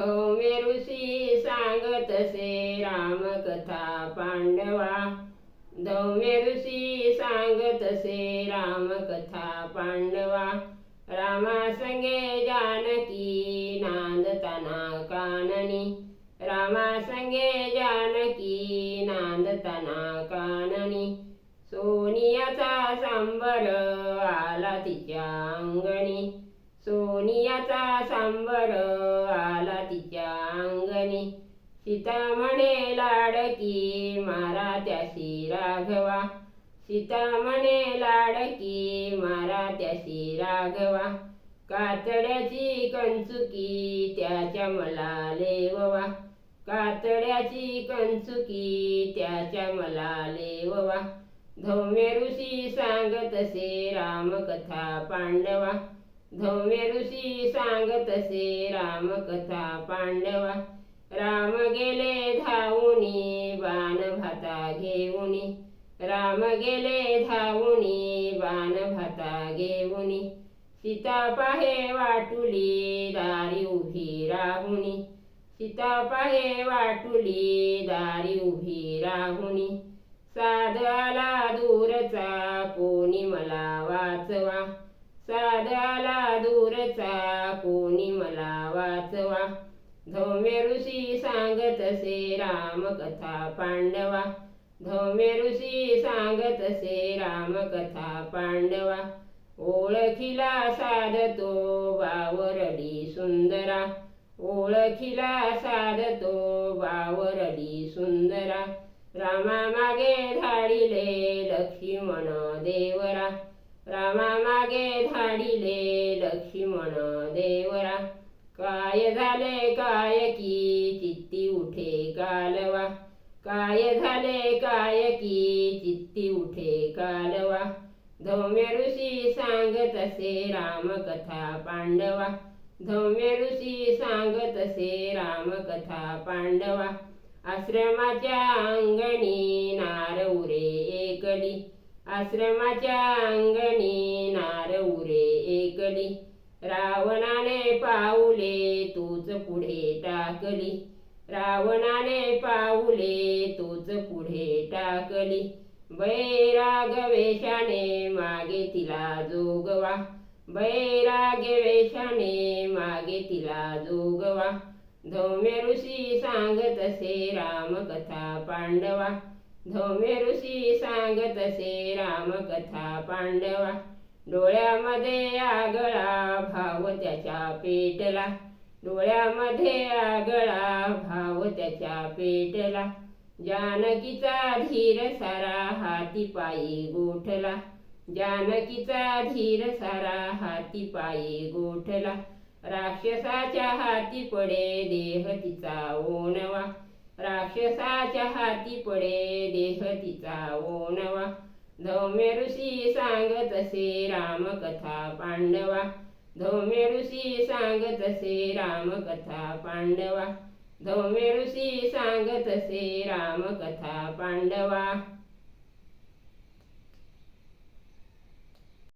धौम्य ऋषी सांगत से रामकथा पांडवा. धौम्य ऋषी सांगत से रामकथा पांडवा. रामा संगे जानकी नांदताना काननी. रामा संगे जानकी नांदताना काननी. सोनियाचा सांबर आला तिच्या अंगणी. सोनियाचा सांबर आला तिच्या अंगणी. सीता म्हणे लाडकी मारा त्याशी राघवा. सीता म्हणे लाडकी मारा त्याशी राघवा. कातड्याची कंचुकी त्याच्या मला लेववा. कातड्याची कंचुकी त्याच्या मला लेववा. धौम्य ऋषी सांगत से रामकथा पांडवा. धौम्य ऋषी सांगतसे रामकथा पांडवा. राम गेले धावुनी बाण भाता घेऊनी. राम गेले धावुनी बाण भाता घेऊनी. सीता पाहे वाटुली दारी उभी राहुनी. सीता पाहे वाटुली दारी उभी राहुनी. साधला दूरचा कोणी मला वाचवा. साध्याला दूरचा कोणी मला वाचवा. धौम्य ऋषी सांगत से रामकथा पांडवा. धौम्य ऋषी सांगत से रामकथा पांडवा. ओळखिला साधतो बावरडी सुंदरा. ओळखिला साधतो बावरडी सुंदरा. रामा मागे रामा मागे धाडिले लक्ष्मण देवरा. काय झाले काय की चित्ती उठे कालवा. काय झाले काय की चित्ती उठे कालवा. धौम्य ऋषी सांगत असे रामकथा पांडवा. धौम्य ऋषी सांगत असे रामकथा पांडवा. आश्रमाच्या अंगणी नार उरे एकली. आश्रमाच्या अंगणी नार उरे एकली. रावणाने पाऊले तूच पुढे टाकली. रावणाने पाऊले तूच पुढे टाकली. बैरागवेशाने मागे तिला जोगवा. बैरागवेशाने मागे तिला जोगवा. धौम्य ऋषी सांगत असे रामकथा पांडवा. धोमे ऋषी सांगतसे रामकथा पांडवा. डोळ्यामध्ये आगळा भाव त्याच्या पेटला. डोळ्यामध्ये आगळा भाव त्याच्या पेटला. जानकीचा धीर सारा हाती पायी गोठला. जानकीचा धीर सारा हाती पायी गोठला. राक्षसाच्या हाती पडे देह तिचा ओणवा. राक्षसाच्या हाती पडे देह तिचा ओणवा. धौम्य ऋषी सांगत असे रामकथा पांडवा. धौम्य ऋषी सांगत असे रामकथा पांडवा. धौम्य ऋषी सांगत असे रामकथा पांडवा.